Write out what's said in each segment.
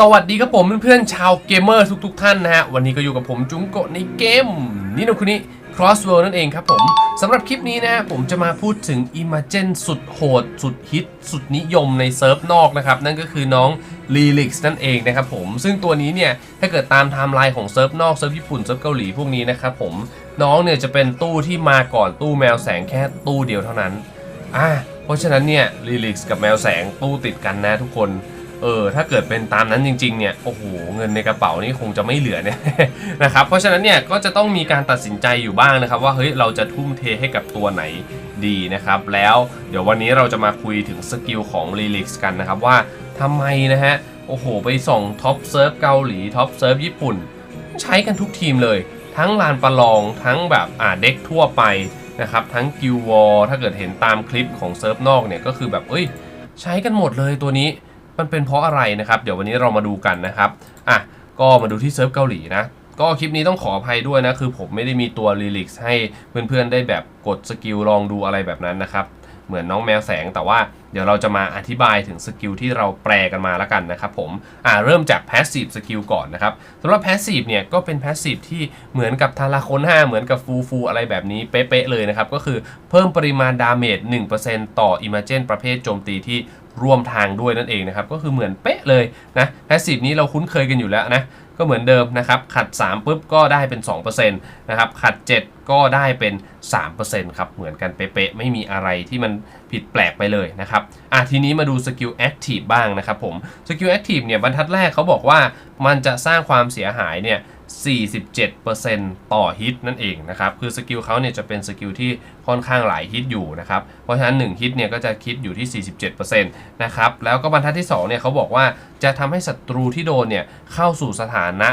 สวัสดีครับผมเพื่อนๆชาวเกมเมอร์ทุกๆท่านนะฮะ วันนี้ก็อยู่กับผมจุงโกะในเกมนิโนคุนิ Crossworld นั่นเองครับผมสำหรับคลิปนี้นะผมจะมาพูดถึง Imagen สุดโหด สุดฮิต สุดนิยมในเซิร์ฟนอกนะครับ นั่นก็คือน้อง l i l i x นั่นเองนะครับผมซึ่งตัวนี้เนี่ย ถ้าเกิดตามไทม์ไลน์ของเซิร์ฟนอก เซิร์ฟญี่ปุ่น เซิร์ฟเกาหลีพวกนี้นะครับผมน้องเนี่ยจะเป็นตู้ที่มาก่อนตู้แมวแสงแค่ตู้เดียวเท่านั้นอ่าเพราะฉะนั้นเนี่ยลิลิกกับแมวแสงตู้ติดกันนะทุกคน เออถ้าเกิดเป็นตามนั้นจริงๆเนี่ยโอ้โหเงินในกระเป๋านี่คงจะไม่เหลือเนี่ยนะครับเพราะฉะนั้นเนี่ยก็จะต้องมีการตัดสินใจอยู่บ้างนะครับ ว่าเฮ้ยเราจะทุ่มเทให้กับตัวไหนดีนะครับ แล้วเดี๋ยววันนี้เราจะมาคุยถึงสกิลของ l i l i x กันนะครับว่าทำไมนะฮะโอ้โห ไปส่องท็อปเซิร์ฟเกาหลีท็อปเซิร์ฟญี่ปุ่น ใช้กันทุกทีมเลย ทั้งลานประลองทั้งแบบอ่าเด็กทั่วไปนะครับทั้งกิววอลถ้าเกิดเห็นตามคลิปของเซิร์ฟนอกเนี่ยก็คือแบบเอ้ยใช้กันหมดเลยตัวนี้ มันเป็นเพราะอะไรนะครับ เดี๋ยววันนี้เรามาดูกันนะครับอะก็มาดูที่เซิร์ฟเกาหลีนะก็คลิปนี้ต้องขออภัยด้วยนะ คือผมไม่ได้มีตัว l ีลิกให้เพื่อนๆได้แบบกดสกิลลองดูอะไรแบบนั้นนะครับ เหมือนน้องแมวแสงแต่ว่าเดี๋ยวเราจะมาอธิบายถึงสกิลที่เราแปลกันมาแล้วกันนะครับผมอ่าเริ่มจาก Passive Skill ก่อนนะครับสำหรับ Passive เนี่ยก็เป็น Passive ที่เหมือนกับทาราโคน5เหมือนกับฟูฟูอะไรแบบนี้เป๊ะๆเลยนะครับ ก็คือเพิ่มปริมาณดาเมจ1%ต่อ Imagen ประเภทโจมตีที่ ร่วมทางด้วยนั่นเองนะครับ ก็คือเหมือนเป๊ะเลยนะ Passive นี้เราคุ้นเคยกันอยู่แล้วนะ ก็เหมือนเดิมนะครับ ขัด 3ปุ๊บก็ได้เป็น 2%นะครับ ขัด 7 ก็ได้เป็น 3%ครับ เหมือนกันเป๊ะๆ ไม่มีอะไรที่มันผิดแปลกไปเลยนะครับ อะทีนี้มาดูสกิล Active บ้างนะครับผม สกิล Active เนี่ยบรรทัดแรกเขาบอกว่ามันจะสร้างความเสียหายเนี่ย 47%ต่อฮิตนั่นเองนะครับ คือสกิลเขาเนี่ยจะเป็นสกิลที่ค่อนข้างหลายฮิตอยู่นะครับ เพราะฉะนั้น 1 ฮิตเนี่ยก็จะคิดอยู่ที่ 47%นะครับ แล้วก็บรรทัดที่ 2 เนี่ยเขาบอกว่าจะทำให้ศัตรูที่โดนเนี่ยเข้าสู่สถานะ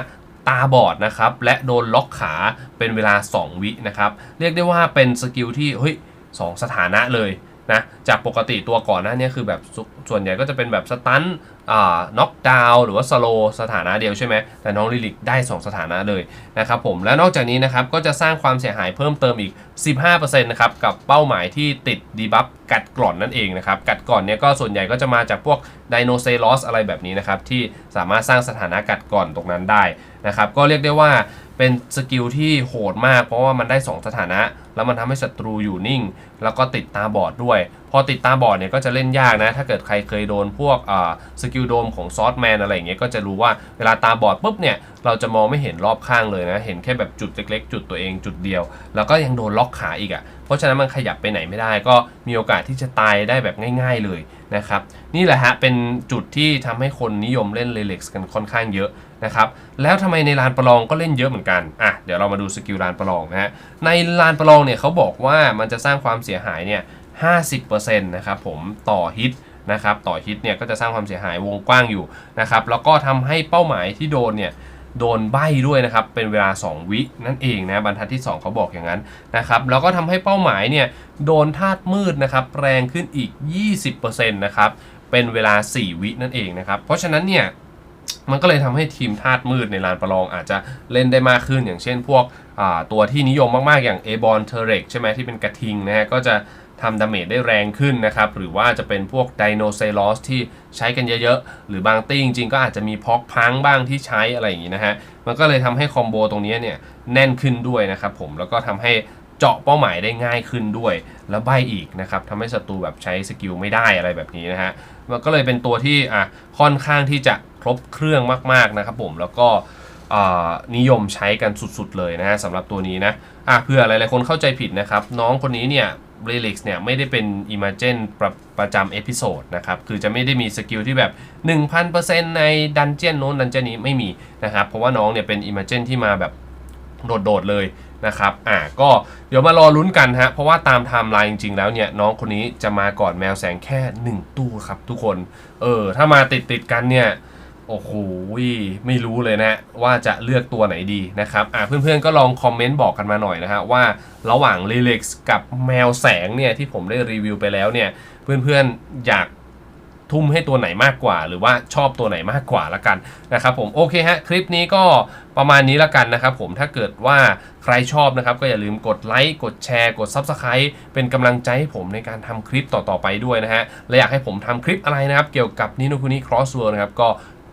ตาบอดนะครับ และโดนล็อกขาเป็นเวลา 2 วินะครับ เรียกได้ว่าเป็นสกิลที่เฮ้ยสองสถานะเลย นะจากปกติตัวก่อนหน้านี้คือแบบส่วนใหญ่ก็จะเป็นแบบสตันอ่าน็อกดาวหรือว่าสโลสถานะเดียวใช่ไหมแต่น้องลิลิกได้ 2 สถานะเลยนะครับผมแล้วนอกจากนี้นะครับก็จะสร้างความเสียหายเพิ่มเติมอีก 15%นะครับกับเป้าหมายที่ติดดีบัฟกัดกร่อนนั่นเองนะครับกัดกร่อนเนี่ยก็ส่วนใหญ่ก็จะมาจากพวกไดโนเซลอสอะไรแบบนี้นะครับที่สามารถสร้างสถานะกัดกร่อนตรงนั้นได้นะครับก็เรียกได้ว่า เป็นสกิลที่โหดมาก เพราะว่ามันได้ 2 สถานะ แล้วมันทำให้ศัตรูอยู่นิ่ง แล้วก็ติดตาบอดด้วย พอติดตาบอดเนี่ยก็จะเล่นยากนะ ถ้าเกิดใครเคยโดนพวกสกิลโดมของซอสแมนอะไรอย่างเงี้ยก็จะรู้ว่าเวลาตาบอดปุ๊บเนี่ยเราจะมองไม่เห็นรอบข้างเลยนะ เห็นแค่แบบจุดเล็กๆ จุดตัวเองจุดเดียว แล้วก็ยังโดนล็อกขาอีกอะ่ะ เพราะฉะนั้นมันขยับไปไหนไม่ได้ ก็มีโอกาสที่จะตายได้แบบง่าย ๆเลยนะครับ นี่แหละฮะ เป็นจุดที่ทำให้คนนิยมเล่นเลเล็กซ์กันค่อนข้างเยอะนะครับ แล้วทำไมในลานประลองก็เล่นเยอะเหมือนกัน อะ เดี๋ยวเรามาดูสกิลลานประลองนะฮะ ในลานประลองเนี่ยเขาบอกว่ามันจะสร้างความเสียหายเนี่ย 50%นะครับผมต่อฮิตนะครับต่อฮิตเนี่ยก็จะสร้างความเสียหายวงกว้างอยู่นะครับแล้วก็ทำให้เป้าหมายที่โดนเนี่ยโดนใบด้วยนะครับเป็นเวลา 2 วินั่นเองนะบรรทัดที่ 2 เขาบอกอย่างนั้นนะครับแล้วก็ทำให้เป้าหมายเนี่ยโดนธาตุมืดนะครับแรงขึ้นอีก 20%นะครับเป็นเวลา 4 วินั่นเองนะครับเพราะฉะนั้นเนี่ยมันก็เลยทำให้ทีมธาตุมืดในลานประลองอาจจะเล่นได้มากขึ้นอย่างเช่นพวกตัวที่นิยมมากๆอย่างเอบอนเทเรกใช่ไหมที่เป็นกระทิงนะฮะก็จะ ทำดาเมจได้แรงขึ้นนะครับ หรือว่าจะเป็นพวกไดโนเซลอสที่ใช้กันเยอะๆ หรือบางตี้จริงๆก็อาจจะมีพอกพังบ้างที่ใช้อะไรอย่างนี้นะฮะ มันก็เลยทำให้คอมโบตรงนี้เนี่ยแน่นขึ้นด้วยนะครับผม แล้วก็ทำให้เจาะเป้าหมายได้ง่ายขึ้นด้วย แล้วใบอีกนะครับทำให้ศัตรูแบบใช้สกิลไม่ได้อะไรแบบนี้นะฮะ มันก็เลยเป็นตัวที่อะค่อนข้างที่จะครบเครื่องมากๆนะครับผม แล้วก็ นิยมใช้กันสุดๆเลยนะฮะสำหรับตัวนี้นะอะเพื่อหลายๆคนเข้าใจผิดนะครับ น้องคนนี้เนี่ย r e l i x เนี่ยไม่ได้เป็น Imagen ประประจำเอพิโซดนะครับ คือจะไม่ได้มีสกิลที่แบบ 1,000%ในดันเจียนโน้นดันเจียนนี้ไม่มีนะครับ เพราะว่าน้องเนี่ยเป็น Imagen ที่มาแบบโดดๆเลยนะครับ อ่า ก็เดี๋ยวมารอลุ้นกันฮะ เพราะว่าตามไทม์ไลน์จริงๆ แล้วเนี่ย น้องคนนี้จะมาก่อนแมวแสงแค่ 1 ตู้ครับทุกคน เออ ถ้ามาติดๆกันเนี่ย โอ้โหไม่รู้เลยนะว่าจะเลือกตัวไหนดีนะครับอ่าเพื่อนๆก็ลองคอมเมนต์บอกกันมาหน่อยนะฮะว่าระหว่าง l i l i x กับแมวแสงเนี่ยที่ผมได้รีวิวไปแล้วเนี่ยเพื่อนๆอยากทุ่มให้ตัวไหนมากกว่า หรือว่าชอบตัวไหนมากกว่าละกันนะครับผมโอเคฮะคลิปนี้ก็ประมาณนี้ละกันนะครับผมถ้าเกิดว่าใครชอบนะครับ ก็อย่าลืมกดไลค์กดแชร์ กด Subscribe เป็นกำลังใจให้ผมในการทำคลิปต่อๆไปด้วยนะฮะและอยากให้ผมทำคลิปอะไรนะครับ เกี่ยวกับนิโนคุนิ Crossworld นะครับก็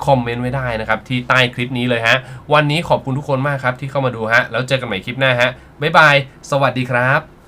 คอมเมนต์ไว้ได้นะครับที่ใต้คลิปนี้เลยฮะ วันนี้ขอบคุณทุกคนมากครับที่เข้ามาดูฮะ แล้วเจอกันใหม่คลิปหน้าฮะ บ๊ายบาย สวัสดีครับ